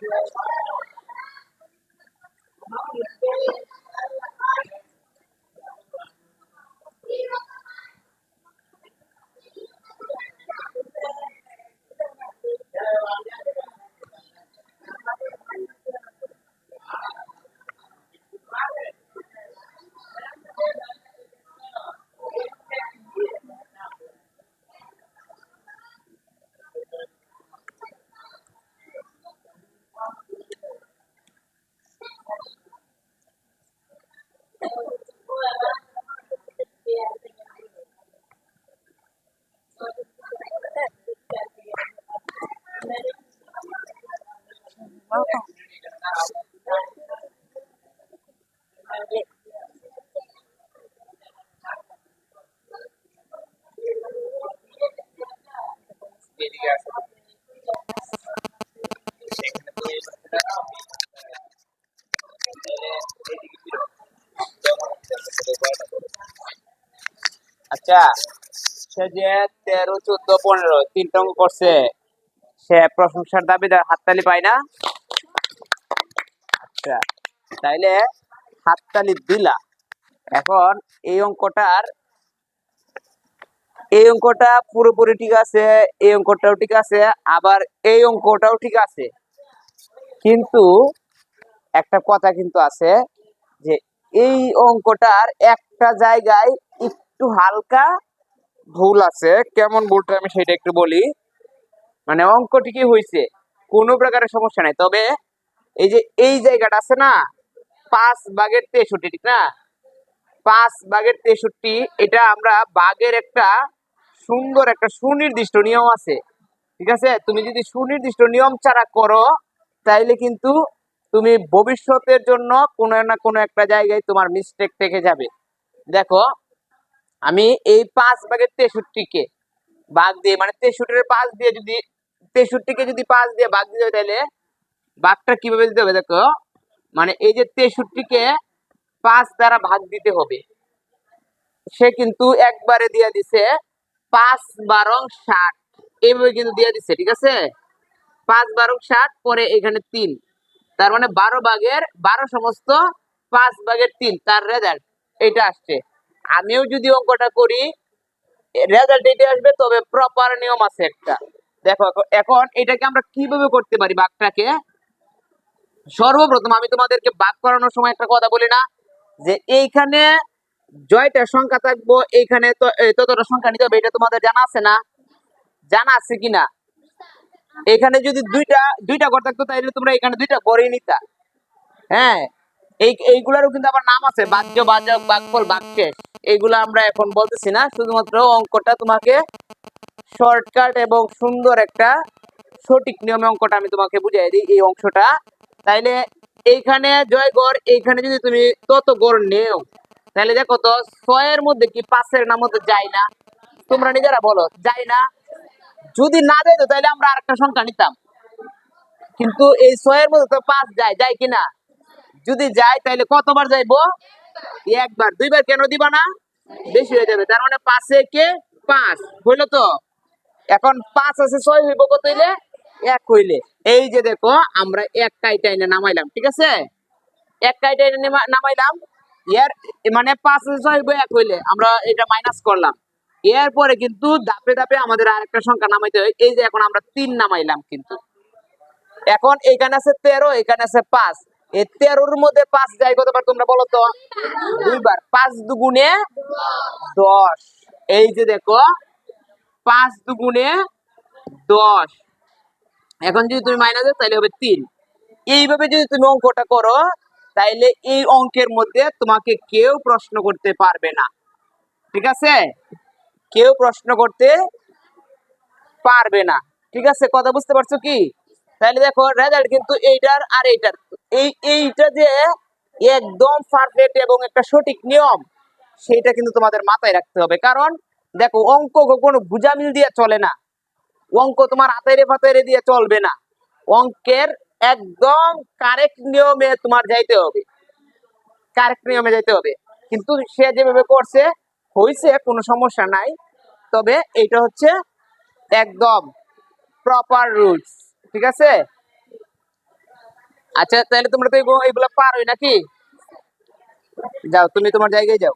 Thank you. আচ্ছা সে যে তেরো চোদ্দ পনেরো তিনটা করছে সে প্রশংসার দাবিদার হাততালি পায় না? আচ্ছা তাইলে হাততালি দিলা। এখন এই অঙ্কটার, এই অঙ্কটা পুরোপুরি ঠিক আছে, এই অঙ্কটাও ঠিক আছে, আবার এই অঙ্কটাও ঠিক আছে। কিন্তু একটা কথা কিন্তু আছে যে, এই অঙ্কটার একটা জায়গায় একটু হালকা ভুল আছে। কেমন ভুলটা আমি সেটা একটু বলি। মানে অঙ্কটি কি হয়েছে কোনো প্রকারের সমস্যা নাই। তবে এই যে এই জায়গাটা আছে না, পাঁচ বাঘের তেষট্টি, ঠিক না? পাঁচ বাঘের তেষট্টি, এটা আমরা বাঘের একটা সুন্দর একটা সুনির্দিষ্ট নিয়ম আছে, ঠিক আছে? তুমি যদি সুনির্দিষ্ট নিয়ম ছাড়া করো, তাইলে কিন্তু তুমি ভবিষ্যতের জন্য কোনো না কোনো একটা জায়গায় তোমার মিস্টেক থেকে যাবে। দেখো, আমি এই পাঁচ ভাগের তেষট্টিকে ভাগ দিয়ে মানে তেষট্টির পাঁচ দিয়ে যদি, তেষট্টিকে যদি পাঁচ দিয়ে ভাগ দিয়ে তাহলে ভাগটা কীভাবে দিতে হবে দেখো? মানে এই যে তেষট্টিকে পাঁচ দ্বারা ভাগ দিতে হবে। সে কিন্তু একবারে দিয়ে দিছে পাঁচ বারং ষাট। এইভাবে কিন্তু দিয়ে দিছে, ঠিক আছে? পাঁচ বারং ষাট, পরে এখানে তিন। তার মানে বারো ভাগের বারো সমস্ত পাঁচ ভাগের তিন। তার রেজাল্ট এটা আসছে। আমিও যদি অঙ্কটা করি রেজাল্ট এটা আসবে, তবে প্রপার নিয়ম আছে একটা। দেখো, এখন এটাকে আমরা কীভাবে করতে পারি বাঘটাকে? সর্বপ্রথম আমি তোমাদেরকে বাঘ করানোর সময় একটা কথা বলি না, যে এইখানে জয়টার সংখ্যা থাকব, এইখানে ততটা সংখ্যা নিতে হবে, এটা তোমাদের জানা আছে না? জানা আছে কিনা এখানে যদি দুইটা দুইটা ঘর থাকতো তাহলে তোমরা এখানে দুইটা ঘরই নিতা। হ্যাঁ এই, এইগুলারও কিন্তু আবার নাম আছে, বাক্য বাচক বাক্যফল বাক্যেশ এইগুলো আমরা এখন বলতেছি না, শুধুমাত্র অঙ্কটা তোমাকে শর্টকাট এবং সুন্দর একটা সঠিক নিয়মে অঙ্কটা আমি তোমাকে বুঝাই দিই, এই অংশটা তাইলে এইখানে জয় গড়, এইখানে যদি তুমি তত গড় নেও তাহলে দেখো তো ছয়ের মধ্যে কি পাঁচের নাম মধ্যে যায় না? তোমরা নিজেরা বলো, যায় না? যদি না যাইতো তাহলে আমরা আরেকটা সংখ্যা নিতাম। কিন্তু এই ছয়ের মধ্যে তো পাঁচ যায় যায় কিনা যদি যায় তাহলে কতবার যাইবো? একবার। দুইবার কেন দিবা না? বেশি হয়ে যাবে। তার মানে পাঁচে কে? পাঁচ। হইল তো? এখন পাঁচ আছে ছয় হইব কত হইলে? এক হইলে। এই যে দেখো, আমরা এক কাইটাইনে নামাইলাম, ঠিক আছে? এক নেমা- নামাইলাম। এর মানে পাঁচ হইব, এক হইলে। আমরা এটা মাইনাস করলাম। এরপরে কিন্তু ধাপে ধাপে আমাদের আরেকটা সংখ্যা নামাইতে হয়। এই যে এখন আমরা তিন নামাইলাম কিন্তু। এখন এখানে আছে তেরো এখানে আছে পাঁচ। এই তেরোর মধ্যে পাঁচ যায় কতবার তোমরা বলো তো? দুইবার। পাঁচ দুগুণে দশ। এই যে দেখো, পাঁচ দুগুণে দশ। এখন যদি তুমি মাইনাস দাও তাহলে হবে তিন। এইভাবে যদি তুমি অঙ্কটা করো, তাইলে এই অঙ্কের মধ্যে তোমাকে কেউ প্রশ্ন করতে পারবে না। ঠিক আছে? কেউ প্রশ্ন করতে পারবে না। ঠিক আছে? কথা বুঝতে পারছ কি? তাহলে দেখো রেজাল্ট কিন্তু এইটার আর এইটার। এই, এইটা যে একদম পারফেক্ট এবং একটা সঠিক নিয়ম, সেইটা কিন্তু তোমাদের মাথায় রাখতে হবে। কারণ দেখো, অঙ্ক কোনো গুজামিল দিয়ে চলে না। অঙ্ক তোমার হাতেরে ফাতেরে দিয়ে চলবে না। অঙ্কের একদম কারেক্ট নিয়মে তোমার যাইতে হবে। কারেক্ট নিয়মে যাইতে হবে। কিন্তু সে যেভাবে করছে হয়েছে কোনো সমস্যা নাই। তবে এইটা হচ্ছে একদম প্রপার রুলস ঠিক আছে? আচ্ছা তাহলে তোমরা তো এগুলো পারোই নাকি? যাও, তুমি তোমার জায়গায় যাও।